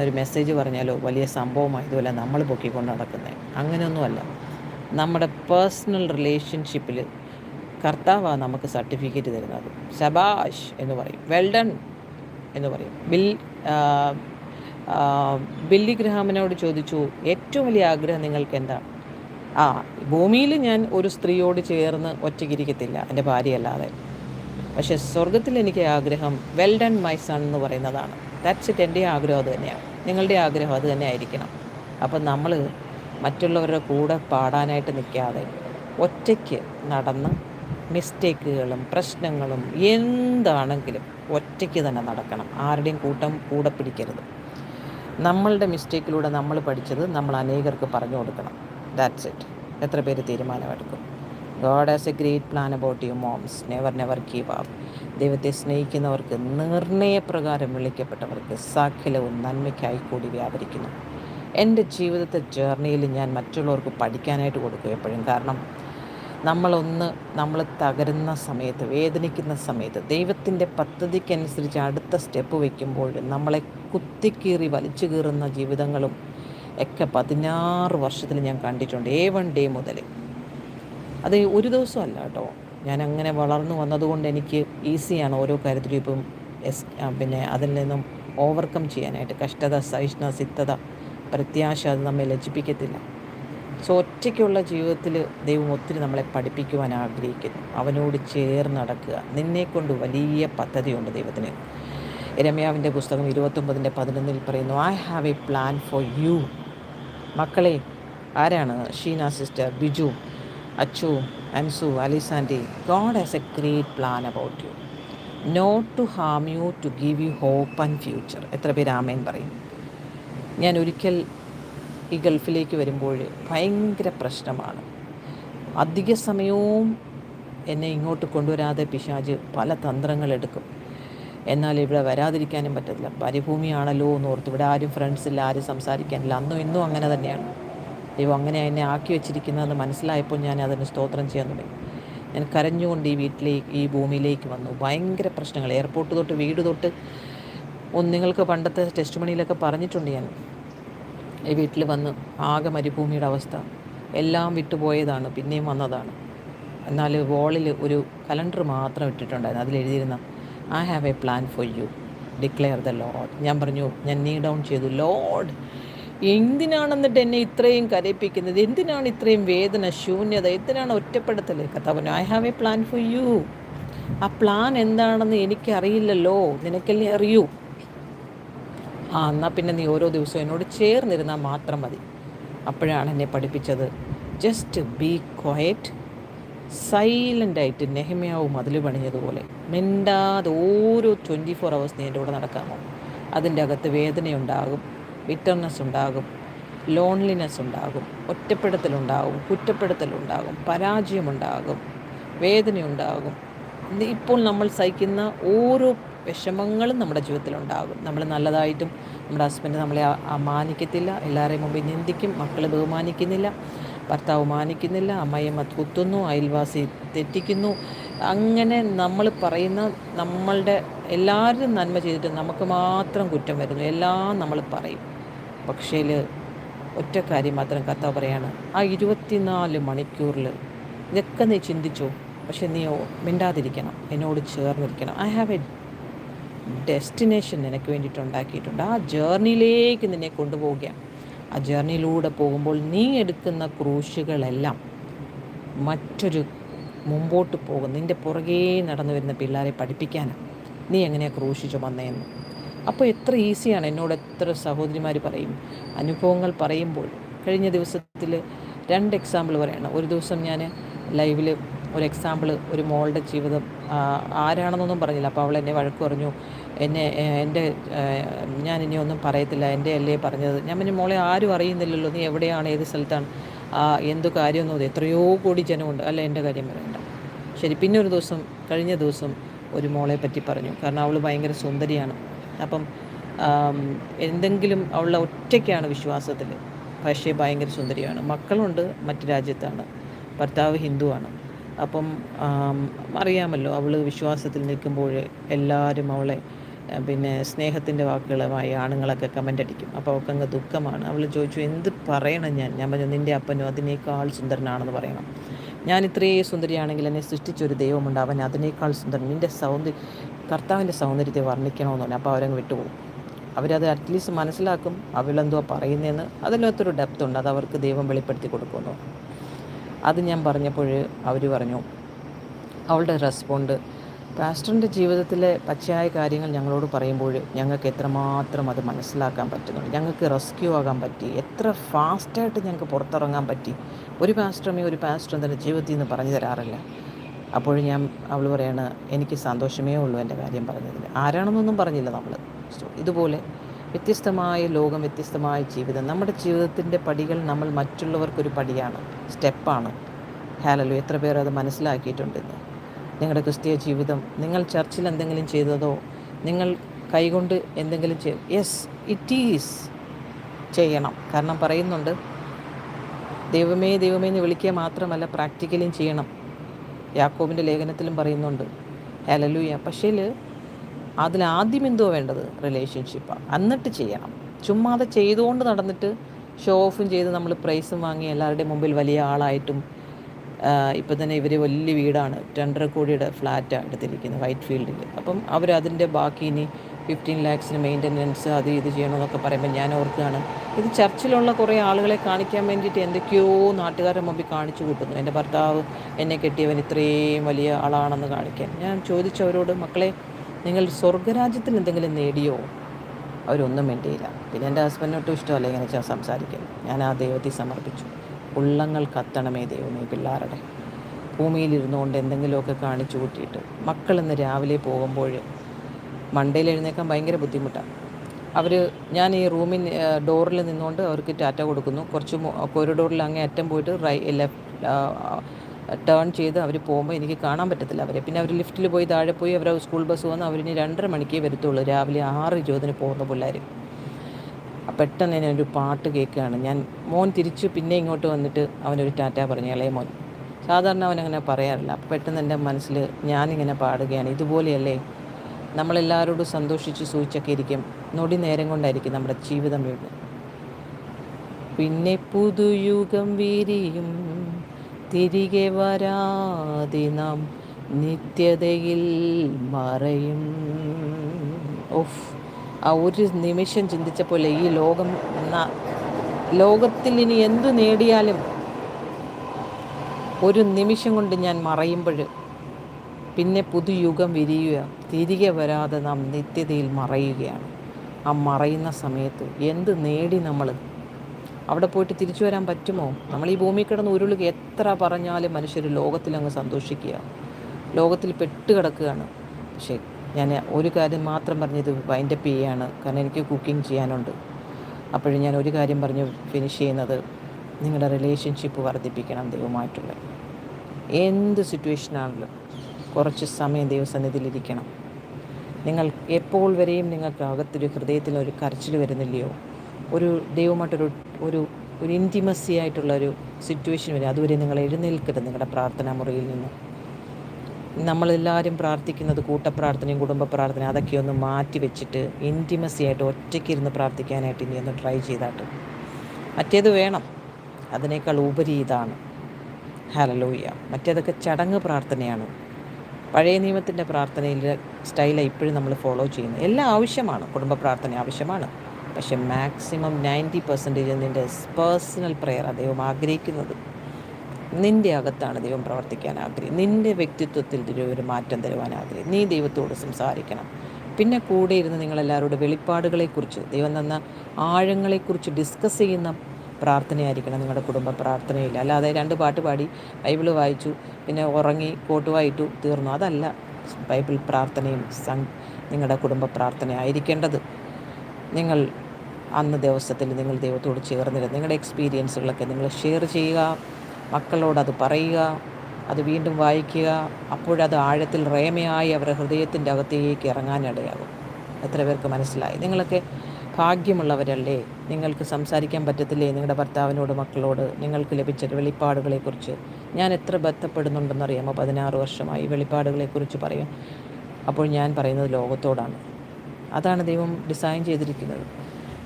A: ഒരു മെസ്സേജ് പറഞ്ഞാലോ വലിയ സംഭവമായതുമല്ല നമ്മൾ പൊക്കിക്കൊണ്ട് നടക്കുന്നത് അങ്ങനെയൊന്നുമല്ല. നമ്മുടെ പേഴ്സണൽ റിലേഷൻഷിപ്പിൽ കർത്താവാണ് നമുക്ക് സർട്ടിഫിക്കറ്റ് തരുന്നത്. ശബാഷ് എന്ന് പറയും. വെൽ ഡൺ എന്ന് പറയും. ബിൽ ബില്ലി ഗ്രഹാമിനോട് ചോദിച്ചു ഏറ്റവും വലിയ ആഗ്രഹം നിങ്ങൾക്ക് എന്താണ് ആ ഭൂമിയിൽ ഞാൻ ഒരു സ്ത്രീയോട് ചേർന്ന് ഒറ്റയ്ക്കിരിക്കത്തില്ല എന്റെ ഭാര്യയല്ലാതെ. പക്ഷേ സ്വർഗത്തിൽ എനിക്ക് ആഗ്രഹം വെൽ ഡൺ മൈ സൺ എന്ന് പറയുന്നതാണ്. ദാറ്റ്സ് ഇറ്റ് എന്റെ ആഗ്രഹം അത് തന്നെയാണ് നിങ്ങളുടെ ആഗ്രഹം അത് തന്നെ ആയിരിക്കണം. അപ്പം നമ്മൾ മറ്റുള്ളവരുടെ കൂടെ പാടാനായിട്ട് നിൽക്കാതെ ഒറ്റയ്ക്ക് നടന്ന് മിസ്റ്റേക്കുകളും പ്രശ്നങ്ങളും എന്താണെങ്കിലും ഒറ്റയ്ക്ക് തന്നെ നടക്കണം. ആരുടെയും കൂട്ടം കൂടെ പിടിക്കരുത്. നമ്മളുടെ മിസ്റ്റേക്കിലൂടെ നമ്മൾ പഠിച്ചത് നമ്മൾ അനേകർക്ക് പറഞ്ഞു കൊടുക്കണം. ദാറ്റ്സ് ഇറ്റ് എത്ര പേര് തീരുമാനമെടുക്കും? God has a great plan about you moms never never keep up ദൈവത്തെ സ്നേഹിക്കുന്നവർക്ക് നിർണയപ്രകാരം വിളിക്കപ്പെട്ടവർക്ക് സഖലവും നന്മയ്ക്കായി കൂടി വ്യാപരിക്കുന്നു. എന്റെ ജീവിതത്തെ ജേർണിയിൽ ഞാൻ മറ്റുള്ളവർക്ക് പഠിക്കാനായിട്ട് കൊടുക്കും എപ്പോഴും. കാരണം നമ്മളൊന്ന് നമ്മൾ തകരുന്ന സമയത്ത് വേദനിക്കുന്ന സമയത്ത് ദൈവത്തിന്റെ പദ്ധതിക്കനുസരിച്ച് അടുത്ത സ്റ്റെപ്പ് വയ്ക്കുമ്പോൾ നമ്മളെ കുത്തിക്കീറി വലിച്ചു കീറുന്ന ജീവിതങ്ങളും ഒക്കെ പതിനാറ് വർഷത്തിൽ ഞാൻ കണ്ടിട്ടുണ്ട്. ഏ വൺ ഡേ മുതൽ. അത് ഒരു ദിവസമല്ല കേട്ടോ. ഞാൻ അങ്ങനെ വളർന്നു വന്നതുകൊണ്ട് എനിക്ക് ഈസിയാണ് ഓരോ കാര്യത്തിലും ഇപ്പം എസ് പിന്നെ അതിൽ നിന്നും ഓവർകം ചെയ്യാനായിട്ട്. കഷ്ടത സഹിഷ്ണു സിദ്ധത പ്രത്യാശ അത് നമ്മെ ലജ്ജിപ്പിക്കത്തില്ല. സോ ഒറ്റയ്ക്കുള്ള ജീവിതത്തിൽ ദൈവം ഒത്തിരി നമ്മളെ പഠിപ്പിക്കുവാൻ ആഗ്രഹിക്കുന്നു. അവനോട് ചേർന്ന് നടക്കുക. നിന്നെക്കൊണ്ട് വലിയ പദ്ധതിയുണ്ട് ദൈവത്തിന്. രമ്യാവിന്റെ പുസ്തകം ഇരുപത്തൊമ്പതിന്റെ പതിനൊന്നിൽ പറയുന്നു I have a plan for you മക്കളെ ആരാണ്? Sheena sister Biju. Achu Ansu അലിസാൻഡി God has a great plan about you not to harm you to give you hope and future എത്ര പേര് ആമേൻ പറയും? ഞാൻ ഒരിക്കൽ ഈ ഗൾഫിലേക്ക് വരുമ്പോൾ ഭയങ്കര പ്രശ്നമാണ്. അധിക സമയവും എന്നെ ഇങ്ങോട്ട് കൊണ്ടുവരാതെ പിശാജ് പല തന്ത്രങ്ങളെടുക്കും എന്നാൽ ഇവിടെ വരാതിരിക്കാനും പറ്റത്തില്ല. പരിഭൂമിയാണല്ലോ എന്ന് ഓർത്ത് ഇവിടെ ആരും ഫ്രണ്ട്സില്ല ആരും സംസാരിക്കാനില്ല. അന്നും ഇന്നും അങ്ങനെ തന്നെയാണ്. ദൈവം അങ്ങനെ എന്നെ ആക്കി വെച്ചിരിക്കുന്നതെന്ന് മനസ്സിലായപ്പോൾ ഞാൻ അതിന് സ്തോത്രം ചെയ്യാൻ തുടങ്ങി. ഞാൻ കരഞ്ഞുകൊണ്ട് ഈ വീട്ടിലേക്ക് ഈ ഭൂമിയിലേക്ക് വന്നു. ഭയങ്കര പ്രശ്നങ്ങൾ. എയർപോർട്ട് തൊട്ട് വീട് തൊട്ട് ഒന്ന് നിങ്ങൾക്ക് പണ്ടത്തെ ടെസ്റ്റ് മണിയിലൊക്കെ പറഞ്ഞിട്ടുണ്ട് ഞാൻ. ഈ വീട്ടിൽ വന്ന് ആകെ മരുഭൂമിയുടെ അവസ്ഥ. എല്ലാം വിട്ടുപോയതാണ് പിന്നെയും വന്നതാണ്. എന്നാൽ വോളിൽ ഒരു കലണ്ടർ മാത്രം ഇട്ടിട്ടുണ്ടായിരുന്നു. അതിലെഴുതിയിരുന്ന I have a plan for you declare the Lord ഞാൻ പറഞ്ഞു ഞാൻ നീ ഡൗൺ ചെയ്തു. ലോഡ് എന്തിനാണെന്നിട്ട് എന്നെ ഇത്രയും കരയിപ്പിക്കുന്നത്? എന്തിനാണ് ഇത്രയും വേദന ശൂന്യത? എന്തിനാണ് ഒറ്റപ്പെടുത്തൽ കഥാപന I have a plan for you ആ പ്ലാൻ എന്താണെന്ന് എനിക്കറിയില്ലല്ലോ. നിനക്കല്ലേ അറിയൂ? ആ എന്നാൽ പിന്നെ നീ ഓരോ ദിവസവും എന്നോട് ചേർന്നിരുന്നാൽ മാത്രം മതി. അപ്പോഴാണ് എന്നെ പഠിപ്പിച്ചത്. ജസ്റ്റ് ബി ക്വയറ്റ് സൈലന്റായിട്ട് നെഹമ്യാവും മതിൽ പണിഞ്ഞതുപോലെ. മിണ്ടാതെ ഓരോ ട്വന്റി ഫോർ അവേഴ്സ് നീ എന്റെ കൂടെ നടക്കാമോ? അതിന്റെ അകത്ത് വേദനയുണ്ടാകും. ബിറ്റർനെസ് ഉണ്ടാകും ലോൺലിനെസ് ഉണ്ടാകും ഒറ്റപ്പെടുത്തലുണ്ടാകും കുറ്റപ്പെടുത്തലുണ്ടാകും പരാജയമുണ്ടാകും വേദനയുണ്ടാകും. ഇപ്പോൾ നമ്മൾ സഹിക്കുന്ന ഓരോ വിഷമങ്ങളും നമ്മുടെ ജീവിതത്തിലുണ്ടാകും. നമ്മൾ നല്ലതായിട്ടും നമ്മുടെ ഹസ്ബൻഡ് നമ്മളെ മാനിക്കത്തില്ല എല്ലാവരെയും മുമ്പിൽ നിന്ദിക്കും മക്കൾ ബഹുമാനിക്കുന്നില്ല ഭർത്താവ് മാനിക്കുന്നില്ല അമ്മയമ്മ കുത്തുന്നു അയൽവാസി തെറ്റിക്കുന്നു. അങ്ങനെ നമ്മൾ പറയുന്ന നമ്മളുടെ എല്ലാവരും നന്മ ചെയ്തിട്ട് നമുക്ക് മാത്രം കുറ്റം വരുന്നു. എല്ലാം നമ്മൾ പറയും. പക്ഷേൽ ഒറ്റ കാര്യം മാത്രം കഥ പറയാണ്. ആ ഇരുപത്തിനാല് മണിക്കൂറിൽ ഇതൊക്കെ നീ ചിന്തിച്ചു? പക്ഷെ നീ മിണ്ടാതിരിക്കണം. എന്നോട് ചേർന്നിരിക്കണം. ഐ ഹാവ് എ ഡെസ്റ്റിനേഷൻ നിനക്ക് വേണ്ടിയിട്ട് ഉണ്ടാക്കിയിട്ടുണ്ട്. ആ ജേർണിയിലേക്ക് നിന്നെ കൊണ്ടുപോവുകയാണ്. ആ ജേർണിയിലൂടെ പോകുമ്പോൾ നീ എടുക്കുന്ന ക്രൂശുകളെല്ലാം മറ്റൊരു മുമ്പോട്ട് പോകും. നിന്റെ പുറകേ നടന്നു വരുന്ന പിള്ളേരെ പഠിപ്പിക്കാനാണ്. നീ എങ്ങനെയാണ് ക്രൂശിച്ചു ചുമന്നതെന്ന് അപ്പോൾ എത്ര ഈസിയാണ് എന്നോട് എത്ര സഹോദരിമാർ പറയും. അനുഭവങ്ങൾ പറയുമ്പോൾ കഴിഞ്ഞ ദിവസത്തിൽ രണ്ട് എക്സാമ്പിൾ പറയണം. ഒരു ദിവസം ഞാൻ ലൈവിൽ ഒരു എക്സാമ്പിൾ ഒരു മോളുടെ ജീവിതം ആരാണെന്നൊന്നും പറഞ്ഞില്ല. അപ്പോൾ അവൾ എന്നെ വഴക്ക് പറഞ്ഞു. എന്നെ എന്റെ ഞാൻ ഇനി ഒന്നും പറയത്തില്ല. എന്റെ അല്ലേ പറഞ്ഞത്. ഞാൻ പിന്നെ മോളെ ആരും അറിയുന്നില്ലല്ലോ. നീ എവിടെയാണ്? ഏത് സ്ഥലത്താണ്? എന്ത് കാര്യമൊന്നും എത്രയോ കോടി ജനമുണ്ട്. അല്ല എന്റെ കാര്യം പറയണ്ട. ശരി പിന്നെ ഒരു ദിവസം കഴിഞ്ഞ ദിവസം ഒരു മോളെ പറ്റി പറഞ്ഞു. കാരണം അവൾ ഭയങ്കര സുന്ദരിയാണ്. അപ്പം എന്തെങ്കിലും അവളുടെ ഒറ്റയ്ക്കാണ് വിശ്വാസത്തിൽ. പക്ഷേ ഭയങ്കര സുന്ദരിയാണ്. മക്കളുണ്ട് മറ്റു രാജ്യത്താണ്. ഭർത്താവ് ഹിന്ദുവാണ്. അപ്പം അറിയാമല്ലോ അവൾ വിശ്വാസത്തിൽ നിൽക്കുമ്പോൾ എല്ലാവരും അവളെ പിന്നെ സ്നേഹത്തിന്റെ വാക്കുകളുമായി ആണുങ്ങളൊക്കെ കമന്റ് അടിക്കും. അപ്പോൾ അവൾക്കങ്ങ് ദുഃഖമാണ്. അവൾ ചോദിച്ചു എന്ത് പറയണം ഞാൻ? ഞാൻ പറഞ്ഞു നിന്റെ അപ്പനും അതിനേക്കാൾ സുന്ദരനാണെന്ന് പറയണം. ഞാൻ ഇത്രയും സുന്ദരിയാണെങ്കിൽ എന്നെ സൃഷ്ടിച്ചൊരു ദൈവമുണ്ട്. അവൻ അതിനേക്കാൾ സുന്ദരൻ. നിന്റെ സൗന്ദര്യം കർത്താവിന്റെ സൗന്ദര്യത്തെ വർണിക്കണമെന്ന് പറഞ്ഞു അപ്പോൾ അവരങ്ങ് വിട്ടുപോകും. അവരത് അറ്റ്ലീസ്റ്റ് മനസ്സിലാക്കും അവളെന്തോ പറയുന്നതെന്ന്. അതിനകത്തൊരു ഡെപ്ത് ഉണ്ട് അത് അവർക്ക് ദൈവം വെളിപ്പെടുത്തി കൊടുക്കുന്നു. അത് ഞാൻ പറഞ്ഞപ്പോൾ അവർ പറഞ്ഞു അവളുടെ റെസ്പോണ്ട് പാസ്റ്ററിന്റെ ജീവിതത്തിലെ പച്ചയായ കാര്യങ്ങൾ ഞങ്ങളോട് പറയുമ്പോൾ ഞങ്ങൾക്ക് എത്രമാത്രം അത് മനസ്സിലാക്കാൻ പറ്റുന്നുണ്ട്. ഞങ്ങൾക്ക് റെസ്ക്യൂ ആകാൻ പറ്റി. എത്ര ഫാസ്റ്റായിട്ട് ഞങ്ങൾക്ക് പുറത്തിറങ്ങാൻ പറ്റി. ഒരു പാസ്റ്ററുമേ ഒരു പാസ്റ്ററും തന്നെ ജീവിതത്തിൽ നിന്ന് പറഞ്ഞു തരാറില്ല. അപ്പോൾ ഞാൻ അവൾ പറയാണ് എനിക്ക് സന്തോഷമേ ഉള്ളൂ എന്റെ കാര്യം പറഞ്ഞതിൽ ആരാണെന്നൊന്നും പറഞ്ഞില്ല നമ്മൾ ഇതുപോലെ വ്യത്യസ്തമായ ലോകം വ്യത്യസ്തമായ ജീവിതം. നമ്മുടെ ജീവിതത്തിന്റെ പടികൾ നമ്മൾ മറ്റുള്ളവർക്കൊരു പടിയാണ് സ്റ്റെപ്പാണ്. ഹാലല്ലോ എത്ര പേർ അത് മനസ്സിലാക്കിയിട്ടുണ്ടെന്ന്. നിങ്ങളുടെ ക്രിസ്തീയ ജീവിതം നിങ്ങൾ ചർച്ചിൽ എന്തെങ്കിലും ചെയ്തതോ നിങ്ങൾ കൈകൊണ്ട് എന്തെങ്കിലും ചെയ്തു യെസ് ഇറ്റ് ഈസ് ചെയ്യണം. കാരണം പറയുന്നുണ്ട് ദൈവമേ ദൈവമേ എന്ന് വിളിക്കുക മാത്രമല്ല പ്രാക്ടിക്കലും ചെയ്യണം. യാക്കോബിന്റെ ലേഖനത്തിലും പറയുന്നുണ്ട്. ഹലലൂയ പക്ഷേ അതിൽ ആദ്യം എന്തോ വേണ്ടത്? റിലേഷൻഷിപ്പാണ് എന്നിട്ട് ചെയ്യണം. ചുമ്മാതെ ചെയ്തുകൊണ്ട് നടന്നിട്ട് ഷോ ഓഫും ചെയ്ത് നമ്മൾ പ്രൈസും വാങ്ങി എല്ലാവരുടെയും മുമ്പിൽ വലിയ ആളായിട്ടും ഇപ്പം തന്നെ ഇവർ വലിയ വീടാണ്. രണ്ടര കോടിയുടെ ഫ്ലാറ്റാണ് എടുത്തിരിക്കുന്നത് വൈറ്റ് ഫീൽഡിൽ അപ്പം അവരതിന്റെ ബാക്കി ഇനി ഫിഫ്റ്റീൻ ലാക്സിന് മെയിന്റനൻസ് അത് ഇത് ചെയ്യണമെന്നൊക്കെ പറയുമ്പോൾ ഞാൻ ഓർക്കുകയാണ്. ഇത് ചർച്ചിലുള്ള കുറേ ആളുകളെ കാണിക്കാൻ വേണ്ടിയിട്ട് എന്തൊക്കെയോ നാട്ടുകാരുടെ മുമ്പിൽ കാണിച്ചു കൂട്ടുന്നു. എന്റെ ഭർത്താവ് എന്നെ കെട്ടിയവൻ ഇത്രയും വലിയ ആളാണെന്ന് കാണിക്കാൻ. ഞാൻ ചോദിച്ചവരോട് മക്കളെ നിങ്ങൾ സ്വർഗരാജ്യത്തിൽ എന്തെങ്കിലും നേടിയോ? അവരൊന്നും വേണ്ടിയില്ല പിന്നെ എന്റെ ഹസ്ബൻഡിനൊട്ടും ഇഷ്ടമല്ല ഇങ്ങനെ സംസാരിക്കാൻ. ഞാൻ ആ ദൈവത്തെ സമർപ്പിച്ചു. ഉള്ളങ്ങൾ കത്തണമേ ദൈവമേ പിള്ളേരുടെ. ഭൂമിയിലിരുന്നുകൊണ്ട് എന്തെങ്കിലുമൊക്കെ കാണിച്ചു കൂട്ടിയിട്ട് മക്കളിന്ന് രാവിലെ പോകുമ്പോൾ മണ്ടയിൽ എഴുന്നേക്കാൻ ഭയങ്കര ബുദ്ധിമുട്ടാണ് അവർ ഞാൻ ഈ റൂമിൻ ഡോറിൽ നിന്നുകൊണ്ട് അവർക്ക് ടാറ്റ കൊടുക്കുന്നു. കുറച്ച് കോറിഡോറിൽ അങ്ങേ അറ്റം പോയിട്ട് റൈ ലെഫ്റ്റ് ടേൺ ചെയ്ത് അവർ പോകുമ്പോൾ എനിക്ക് കാണാൻ പറ്റത്തില്ല അവരെ. പിന്നെ അവർ ലിഫ്റ്റിൽ പോയി താഴെ പോയി അവർ സ്കൂൾ ബസ് വന്ന് അവരിനി രണ്ടര മണിക്കേ വരത്തുള്ളൂ. രാവിലെ ആറ് ഇരുപതിന് പോകുന്ന പിള്ളേർ പെട്ടെന്ന് ഞാൻ ഒരു പാട്ട് കേൾക്കുകയാണ്. ഞാൻ മോൻ തിരിച്ച് പിന്നെ ഇങ്ങോട്ട് വന്നിട്ട് അവനൊരു ടാറ്റ പറഞ്ഞു ഇളയ മോൻ. സാധാരണ അവനങ്ങനെ പറയാറില്ല. പെട്ടെന്ന് എന്റെ മനസ്സിൽ ഞാനിങ്ങനെ പാടുകയാണ്. ഇതുപോലെയല്ലേ നമ്മളെല്ലാവരോടും സന്തോഷിച്ച് സൂചിച്ചൊക്കെ ഇരിക്കും. നൊടി നേരം കൊണ്ടായിരിക്കും നമ്മുടെ ജീവിതം വീട് പിന്നെ പുതുയുഗം വീരിയും തിരികെ വരാതെ നാം നിത്യതയിൽ മറയും. ഓഫ് ആ ഒരു നിമിഷം ചിന്തിച്ചപ്പോലെ ഈ ലോകം ലോകത്തിൽ ഇനി എന്തു നേടിയാലും ഒരു നിമിഷം കൊണ്ട് ഞാൻ മറയുമ്പോൾ പിന്നെ പുതുയുഗം വിരിയുക തിരികെ വരാതെ നാം നിത്യതയിൽ മറയുകയാണ്. ആ മറയുന്ന സമയത്ത് എന്ത് നേടി നമ്മൾ? അവിടെ പോയിട്ട് തിരിച്ചു വരാൻ പറ്റുമോ? നമ്മൾ ഈ ഭൂമി കിടന്ന് ഉരുളുക എത്ര പറഞ്ഞാലും മനുഷ്യർ ലോകത്തിലങ്ങ് സന്തോഷിക്കുക. ലോകത്തിൽ പെട്ടുകിടക്കുകയാണ് പക്ഷേ ഞാൻ ഒരു കാര്യം മാത്രം പറഞ്ഞത് വൈൻഡപ്പ് ചെയ്യുകയാണ് കാരണം എനിക്ക് കുക്കിംഗ് ചെയ്യാനുണ്ട്. അപ്പോഴും ഞാൻ ഒരു കാര്യം പറഞ്ഞ് ഫിനിഷ് ചെയ്യുന്നത് നിങ്ങളുടെ റിലേഷൻഷിപ്പ് വർദ്ധിപ്പിക്കണം ദൈവമായിട്ടുള്ള എന്ത് സിറ്റുവേഷനാണെങ്കിലും കുറച്ച് സമയം ദൈവസന്നിധിയിലിരിക്കണം. നിങ്ങൾ എപ്പോൾ വരെയും നിങ്ങൾക്ക് അകത്തൊരു ഹൃദയത്തിൽ ഒരു കരച്ചിൽ വരുന്നില്ലയോ? ഒരു ദൈവമായിട്ടൊരു ഒരു ഒരു ഇന്റിമസി ആയിട്ടുള്ള ഒരു സിറ്റുവേഷൻ വരെ അതുവരെ നിങ്ങൾ എഴുന്നേൽക്കരുത് നിങ്ങളുടെ പ്രാർത്ഥനാ മുറിയിൽ നിന്ന്. നമ്മളെല്ലാവരും പ്രാർത്ഥിക്കുന്നത് കൂട്ടപ്രാർത്ഥനയും കുടുംബ പ്രാർത്ഥനയും അതൊക്കെ ഒന്ന് മാറ്റി വെച്ചിട്ട് ഇന്റിമസി ആയിട്ട് ഒറ്റയ്ക്ക് ഇരുന്ന് പ്രാർത്ഥിക്കാനായിട്ട് ഇനി ഒന്ന് ട്രൈ ചെയ്താട്ട്. മറ്റേത് വേണം. അതിനേക്കാൾ ഉപരി ഇതാണ്. ഹലലൂയ മറ്റേതൊക്കെ ചടങ്ങ് പ്രാർത്ഥനയാണ്. പഴയ നിയമത്തിന്റെ പ്രാർത്ഥനയിൽ സ്റ്റൈലാണ് ഇപ്പോഴും നമ്മൾ ഫോളോ ചെയ്യുന്നത്. എല്ലാം ആവശ്യമാണ്. കുടുംബ പ്രാർത്ഥന ആവശ്യമാണ്. പക്ഷേ മാക്സിമം നയന്റി പെർസെന്റേജ് നിന്റെ പേഴ്സണൽ പ്രെയർ ദൈവം ആഗ്രഹിക്കുന്നത്. നിന്റെ അകത്താണ് ദൈവം പ്രവർത്തിക്കാൻ ആഗ്രഹം. നിന്റെ വ്യക്തിത്വത്തിൽ ഒരു മാറ്റം തരുവാൻ ആഗ്രഹം. നീ ദൈവത്തോട് സംസാരിക്കണം. പിന്നെ കൂടെ ഇരുന്ന് നിങ്ങളെല്ലാവരോടും വെളിപ്പാടുകളെക്കുറിച്ച് ദൈവം തന്ന ആഴങ്ങളെക്കുറിച്ച് ഡിസ്കസ് ചെയ്യുന്ന പ്രാർത്ഥനയായിരിക്കണം നിങ്ങളുടെ കുടുംബ പ്രാർത്ഥനയില്ല അല്ലാതെ രണ്ട് പാട്ട് പാടി ബൈബിൾ വായിച്ചു പിന്നെ ഉറങ്ങി കോട്ട് വായിട്ടു തീർന്നു. അതല്ല ബൈബിൾ പ്രാർത്ഥനയും സം നിങ്ങളുടെ കുടുംബ പ്രാർത്ഥന ആയിരിക്കേണ്ടത്. നിങ്ങൾ അന്ന് ദിവസത്തിൽ നിങ്ങൾ ദൈവത്തോട് ചേർന്നില്ല നിങ്ങളുടെ എക്സ്പീരിയൻസുകളൊക്കെ നിങ്ങൾ ഷെയർ ചെയ്യുക മക്കളോട് അത് പറയുക അത് വീണ്ടും വായിക്കുക. അപ്പോഴത് ആഴത്തിൽ റേമയായി അവരുടെ ഹൃദയത്തിന്റെ അകത്തേക്ക് ഇറങ്ങാനിടയാകും. എത്ര പേർക്ക് മനസ്സിലായി? നിങ്ങളൊക്കെ ഭാഗ്യമുള്ളവരല്ലേ? നിങ്ങൾക്ക് സംസാരിക്കാൻ പറ്റത്തില്ലേ? നിങ്ങളുടെ ഭർത്താവിനോട് മക്കളോട് നിങ്ങൾക്ക് ലഭിച്ച വെളിപ്പാടുകളെക്കുറിച്ച്. ഞാൻ എത്ര ബന്ധപ്പെടുന്നുണ്ടെന്നറിയാമോ? പതിനാറ് വർഷമായി വെളിപ്പാടുകളെക്കുറിച്ച് പറയും. അപ്പോൾ ഞാൻ പറയുന്നത് ലോകത്തോടാണ്. അതാണ് ദൈവം ഡിസൈൻ ചെയ്തിരിക്കുന്നത്.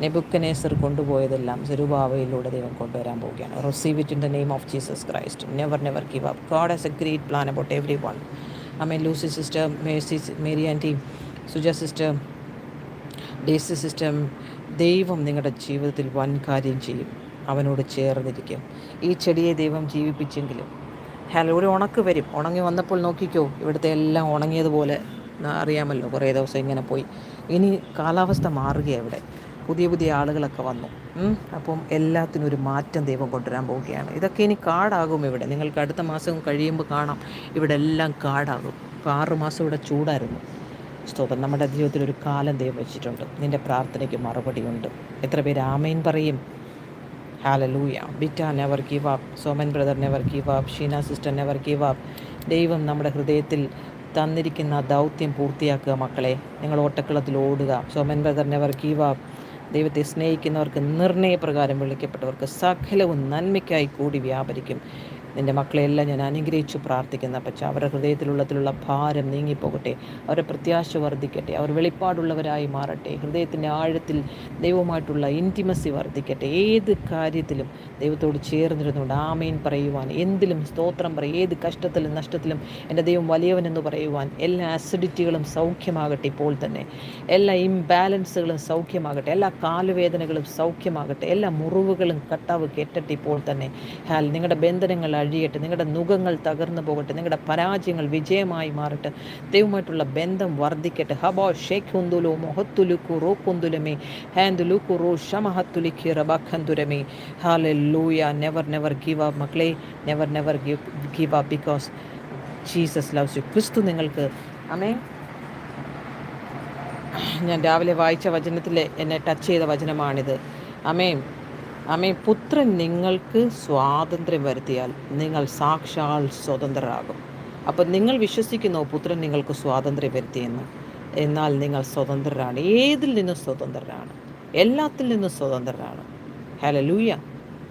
A: നെബുക്കനേസർ കൊണ്ടുപോയതെല്ലാം സെരുബാവയിലൂടെ ദൈവം കൊണ്ടുവരാൻ പോവുകയാണ്. Receive it in the name of Jesus Christ never never give up God has a great plan about every one അമ്മ Lucy sister Mercy Mary aunty Suja sister Daisy system ദൈവം നിങ്ങളുടെ ജീവിതത്തിൽ വൻ കാര്യം ചെയ്യും. അവനോട് ചേർന്നിരിക്കും. ഈ ചെടിയെ ദൈവം ജീവിപ്പിച്ചെങ്കിലും. ഹലോ ഒരു ഉണക്ക് വരും. ഉണങ്ങി വന്നപ്പോൾ നോക്കിക്കോ ഇവിടുത്തെ എല്ലാം ഉണങ്ങിയതുപോലെ. അറിയാമല്ലോ കുറേ ദിവസം ഇങ്ങനെ പോയി. ഇനി കാലാവസ്ഥ മാറുകയാണ് ഇവിടെ. പുതിയ പുതിയ ആളുകളൊക്കെ വന്നു. അപ്പം എല്ലാത്തിനും ഒരു മാറ്റം ദൈവം കൊണ്ടുവരാൻ പോവുകയാണ്. ഇതൊക്കെ ഇനി കാടാകും ഇവിടെ. നിങ്ങൾക്ക് അടുത്ത മാസം കഴിയുമ്പോൾ കാണാം. ഇവിടെ എല്ലാം കാടാകും. ഇപ്പോൾ ആറ് മാസം ഇവിടെ ചൂടായിരുന്നു. സ്തോത്രം. നമ്മുടെ ജീവിതത്തിൽ ഒരു കാലം ദൈവം വെച്ചിട്ടുണ്ട്. നിന്റെ പ്രാർത്ഥനയ്ക്ക് മറുപടിയുണ്ട് എത്ര പേര് ആമേൻ പറയും? ഹാലലൂയ ബിറ്റ never give up Soman brother never give up Sheena sister never give up ദൈവം നമ്മുടെ ഹൃദയത്തിൽ തന്നിരിക്കുന്ന ദൗത്യം പൂർത്തിയാക്കുക മക്കളെ. നിങ്ങൾ ഓട്ടക്കുളത്തിൽ ഓടുക. Soman brother never give up ദൈവത്തെ സ്നേഹിക്കുന്നവർക്ക് നിർണയപ്രകാരം വിളിക്കപ്പെട്ടവർക്ക് സകലവും നന്മയ്ക്കായി കൂടി വ്യാപരിക്കും. നിന്റെ മക്കളെയെല്ലാം ഞാൻ അനുഗ്രഹിച്ച് പ്രാർത്ഥിക്കുന്ന പക്ഷെ അവരുടെ ഹൃദയത്തിലുള്ളതിലുള്ള ഭാരം നീങ്ങിപ്പോകട്ടെ. അവരുടെ പ്രത്യാശ വർദ്ധിക്കട്ടെ. അവർ വെളിപ്പാടുള്ളവരായി മാറട്ടെ. ഹൃദയത്തിന്റെ ആഴത്തിൽ ദൈവമായിട്ടുള്ള ഇന്റിമസി വർദ്ധിക്കട്ടെ. ഏത് കാര്യത്തിലും ദൈവത്തോട് ചേർന്നിരുന്നുകൊണ്ട് ആമേൻ പറയുവാൻ എന്തിലും സ്തോത്രം പറയും ഏത് കഷ്ടത്തിലും നഷ്ടത്തിലും എന്റെ ദൈവം വലിയവനെന്ന് പറയുവാൻ എല്ലാ അസിഡിറ്റികളും സൗഖ്യമാകട്ടെ ഇപ്പോൾ തന്നെ. എല്ലാ ഇംബാലൻസുകളും സൗഖ്യമാകട്ടെ. എല്ലാ കാലുവേദനകളും സൗഖ്യമാകട്ടെ. എല്ലാ മുറിവുകളും കട്ടാവ് കെട്ടട്ടെ ഇപ്പോൾ തന്നെ. ഹാൽ നിങ്ങളുടെ ബന്ധനങ്ങൾ അഴിയട്ടെ. നിങ്ങളുടെ നുഖങ്ങൾ തകർന്നു പോകട്ടെ. നിങ്ങളുടെ പരാജയങ്ങൾ വിജയമായി മാറട്ടെ. ദൈവമായിട്ടുള്ള ബന്ധം വർദ്ധിക്കട്ടെ. ഹബോ ഷേഖ് ഹുന്തുലു മൊഹത്തുലുക്കു റോ കുന്തുലമേ ഹാന്തുലുക്കു റോ ഷമഹത്തുലിഖി റബഖന്തുരമേ. ഹാലെ ലൂയ നെവർ നെവർ ഗീവ് അപ്പ് മക്കളെ. Never never give give up because Jesus loves you ക്രിസ്തു നിങ്ങൾക്ക്. അമേ ഞാൻ രാവിലെ വായിച്ച വചനത്തിൽ എന്നെ ടച്ച് ചെയ്ത വചനമാണിത്. അമേ അമേ പുത്രൻ നിങ്ങൾക്ക് സ്വാതന്ത്ര്യം വരുത്തിയാൽ നിങ്ങൾ സാക്ഷാൽ സ്വതന്ത്രരാകും. അപ്പോൾ നിങ്ങൾ വിശ്വസിക്കുന്നു പുത്രൻ നിങ്ങൾക്ക് സ്വാതന്ത്ര്യം വരുത്തിയെന്ന്. എന്നാൽ നിങ്ങൾ സ്വതന്ത്രരാണ്. ഏതിൽ നിന്നും സ്വതന്ത്രരാണ്? എല്ലാത്തിൽ നിന്നും സ്വതന്ത്രരാണ്. ഹലലൂയ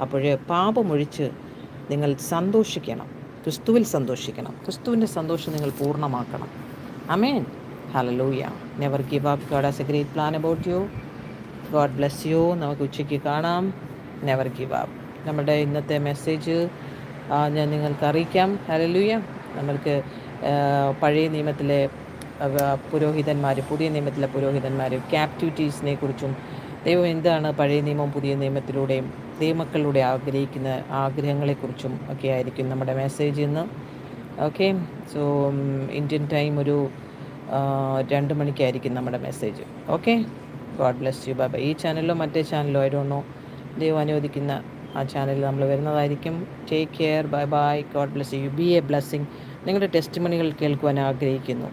A: അപ്പോഴേ പാപമൊഴിച്ച് നിങ്ങൾ സന്തോഷിക്കണം. ക്രിസ്തുവിൽ സന്തോഷിക്കണം. ക്രിസ്തുവിന്റെ സന്തോഷം നിങ്ങൾ പൂർണമാക്കണം. അമേൻ ഹലലൂയ never give up God has a great plan about you God bless you നമുക്ക് ഉച്ചയ്ക്ക് കാണാം. നെവർ ഗീവ് അപ്പ് നമ്മുടെ ഇന്നത്തെ മെസ്സേജ് ഞാൻ നിങ്ങൾക്ക് അറിയിക്കാം. ഹലലൂയ നമ്മൾക്ക് പഴയ നിയമത്തിലെ പുരോഹിതന്മാർ പുതിയ നിയമത്തിലെ പുരോഹിതന്മാർ ക്യാപ്റ്റിവിറ്റീസിനെ കുറിച്ചും ദൈവം എന്താണ് പഴയ നിയമവും പുതിയ നിയമത്തിലൂടെയും ദൈവമക്കളിലൂടെ ആഗ്രഹിക്കുന്ന ആഗ്രഹങ്ങളെക്കുറിച്ചും ഒക്കെ ആയിരിക്കും നമ്മുടെ മെസ്സേജ് ഇന്ന്. ഓക്കെ സോ ഇന്ത്യൻ ടൈം ഒരു രണ്ട് മണിക്കായിരിക്കും നമ്മുടെ message okay God bless you bye ഈ ചാനലിലോ മറ്റേ ചാനലോ ഐ ഡോണ്ട് നോ ദൈവം അനുവദിക്കുന്ന ആ ചാനലിൽ നമ്മൾ വരുന്നതായിരിക്കും. Take care bye bye God bless you be a blessing നിങ്ങളുടെ ടെസ്റ്റ് മണികൾ കേൾക്കുവാൻ ആഗ്രഹിക്കുന്നു.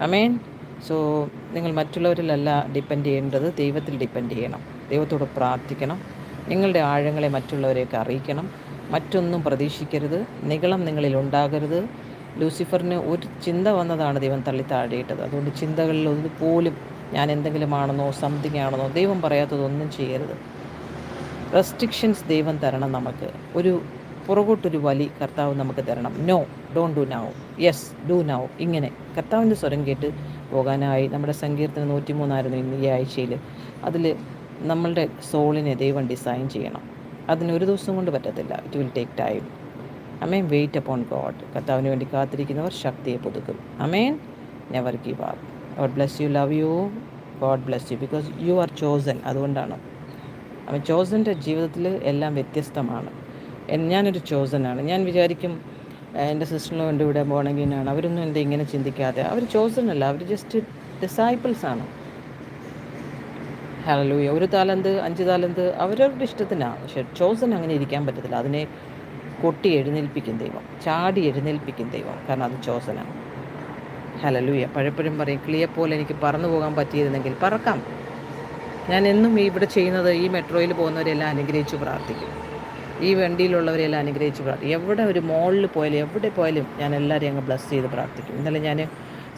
A: അമേൻ സോ നിങ്ങൾ മറ്റുള്ളവരിലല്ല ഡിപ്പെൻഡ് ചെയ്യേണ്ടത്. ദൈവത്തിൽ ഡിപ്പെൻഡ് ചെയ്യണം. ദൈവത്തോട് പ്രാർത്ഥിക്കണം. നിങ്ങളുടെ ആഴങ്ങളെ മറ്റുള്ളവരെയൊക്കെ അറിയിക്കണം. മറ്റൊന്നും പ്രതീക്ഷിക്കരുത്. നികളം നിങ്ങളിൽ ഉണ്ടാകരുത്. ലൂസിഫറിന് ഒരു ചിന്ത വന്നതാണ് ദൈവം തള്ളി താഴെയിട്ടത്. അതുകൊണ്ട് ചിന്തകളിൽ ഒന്ന് പോലും ഞാൻ എന്തെങ്കിലും ആണെന്നോ സംതിങ് ആണെന്നോ ദൈവം പറയാത്തതൊന്നും ചെയ്യരുത്. റെസ്ട്രിക്ഷൻസ് ദൈവം തരണം നമുക്ക്. ഒരു പുറകോട്ടൊരു വലി കർത്താവ് നമുക്ക് തരണം. No don't do now yes do now ഇങ്ങനെ. കർത്താവിന്റെ സ്വരം കേട്ട് പോകാനായി നമ്മുടെ സങ്കീർത്തനം നൂറ്റിമൂന്നായിരുന്നു ഇന്ന് ഈ ആഴ്ചയിൽ. അതിൽ നമ്മളുടെ സോളിനെ ദൈവം ഡിസൈൻ ചെയ്യണം. അതിന് ഒരു ദിവസം കൊണ്ട് പറ്റത്തില്ല. ഇറ്റ് വിൽ ടേക്ക് ടൈം അമേൻ വെയിറ്റ് അപ്പോൺ ഗോഡ് കർത്താവിന് വേണ്ടി കാത്തിരിക്കുന്നവർ ശക്തിയെ പുതുക്കും. അമേൻ never give up God bless you love you God bless you because you are chosen അതുകൊണ്ടാണ് അവൻ ചോസന്റെ ജീവിതത്തിൽ എല്ലാം വ്യത്യസ്തമാണ്. ഞാനൊരു ചോസനാണ്. ഞാൻ വിചാരിക്കും എന്റെ സിസ്റ്ററിനും എന്റെ ഇവിടെ ബോണഗീനാണ് അവരൊന്നും എന്താ ഇങ്ങനെ ചിന്തിക്കാതെ. അവർ ചോസനല്ല. അവർ ജസ്റ്റ് ഡിസൈപ്പിൾസാണ് ഹലലൂയ ഒരു താലന്ത് അഞ്ച് താലന്ത് അവരവരുടെ ഇഷ്ടത്തിനാണ് പക്ഷെ ചോസൻ അങ്ങനെ ഇരിക്കാൻ പറ്റത്തില്ല. അതിനെ കൊട്ടി എഴുന്നേൽപ്പിക്കും ദൈവം. ചാടി എഴുന്നേൽപ്പിക്കും ദൈവം. കാരണം അത് ചോസനാണ്. ഹലലൂയ പഴപ്പോഴും പറയും ക്ലിയർ പോലെ എനിക്ക് പറന്നു പോകാൻ പറ്റിയിരുന്നെങ്കിൽ പറക്കാം. ഞാൻ എന്നും ഇവിടെ ചെയ്യുന്നത് ഈ മെട്രോയിൽ പോകുന്നവരെല്ലാം അനുഗ്രഹിച്ച് പ്രാർത്ഥിക്കും. ഈ വണ്ടിയിലുള്ളവരെല്ലാം അനുഗ്രഹിച്ച് പ്രാർത്ഥിക്കും. എവിടെ ഒരു മോളിൽ പോയാലും എവിടെ പോയാലും ഞാൻ എല്ലാവരെയും അങ്ങ് ബ്ലസ് ചെയ്ത് പ്രാർത്ഥിക്കും. ഇന്നലെ ഞാൻ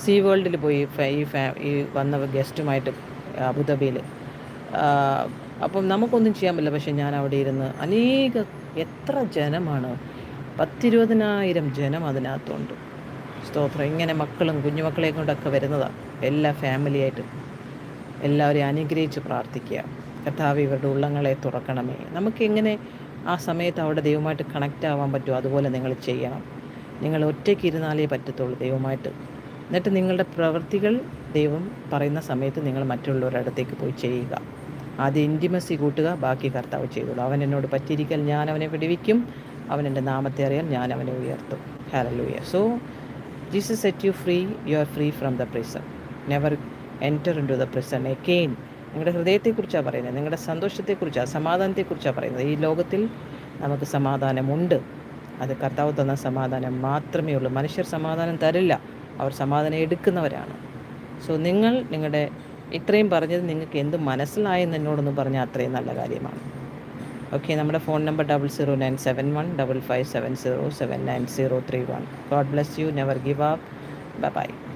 A: സീ വേൾഡിൽ പോയി ഈ ഫാ ഈ വന്ന ഗസ്റ്റുമായിട്ട് അബുദാബിയിൽ. അപ്പം നമുക്കൊന്നും ചെയ്യാൻ പറ്റില്ല. പക്ഷേ ഞാൻ അവിടെ ഇരുന്ന് അനേക എത്ര ജനമാണ്. പത്തിരുപതിനായിരം ജനം അതിനകത്തുണ്ട്. സ്തോത്രം. ഇങ്ങനെ മക്കളും കുഞ്ഞുമക്കളെയും കൊണ്ടൊക്കെ വരുന്നതാണ് എല്ലാ ഫാമിലിയായിട്ട് എല്ലാവരെയും അനുഗ്രഹിച്ച് പ്രാർത്ഥിക്കുക. കർത്താവ് ഇവരുടെ ഉള്ളങ്ങളെ തുറക്കണമേ. നമുക്കെങ്ങനെ ആ സമയത്ത് അവിടെ ദൈവമായിട്ട് കണക്റ്റ് ആവാൻ പറ്റുമോ? അതുപോലെ നിങ്ങൾ ചെയ്യണം. നിങ്ങൾ ഒറ്റയ്ക്ക് ഇരുന്നാലേ പറ്റത്തുള്ളൂ ദൈവമായിട്ട്. എന്നിട്ട് നിങ്ങളുടെ പ്രവൃത്തികൾ ദൈവം പറയുന്ന സമയത്ത് നിങ്ങൾ മറ്റുള്ളവരുടെ അടുത്തേക്ക് പോയി ചെയ്യുക. ആദ്യം ഇന്റിമസി കൂട്ടുക ബാക്കി കർത്താവ് ചെയ്തോളൂ. അവൻ എന്നോട് പറ്റിയിരിക്കൽ ഞാൻ അവനെ വിടുവിക്കും. അവൻ എന്റെ നാമത്തെ അറിയാൻ ഞാൻ അവനെ ഉയർത്തും. Hallelujah so Jesus set you free you are free from the prison never enter into the prison again നിങ്ങളുടെ ഹൃദയത്തെക്കുറിച്ചാണ് പറയുന്നത്. നിങ്ങളുടെ സന്തോഷത്തെക്കുറിച്ചാണ് സമാധാനത്തെക്കുറിച്ചാണ് പറയുന്നത്. ഈ ലോകത്തിൽ നമുക്ക് സമാധാനമുണ്ട്. അത് കർത്താവ് തന്ന സമാധാനം മാത്രമേ ഉള്ളൂ. മനുഷ്യർ സമാധാനം തരില്ല. അവർ സമാധാനം എടുക്കുന്നവരാണ്. സോ നിങ്ങൾ നിങ്ങളുടെ ഇത്രയും പറഞ്ഞത് നിങ്ങൾക്ക് എന്ത് മനസ്സിലായെന്ന് എന്നോടൊന്ന് പറഞ്ഞാൽ അത്രയും നല്ല കാര്യമാണ്. ഓക്കെ നമ്മുടെ phone number double zero nine seven one double five seven zero seven nine zero three one God bless you never give up bye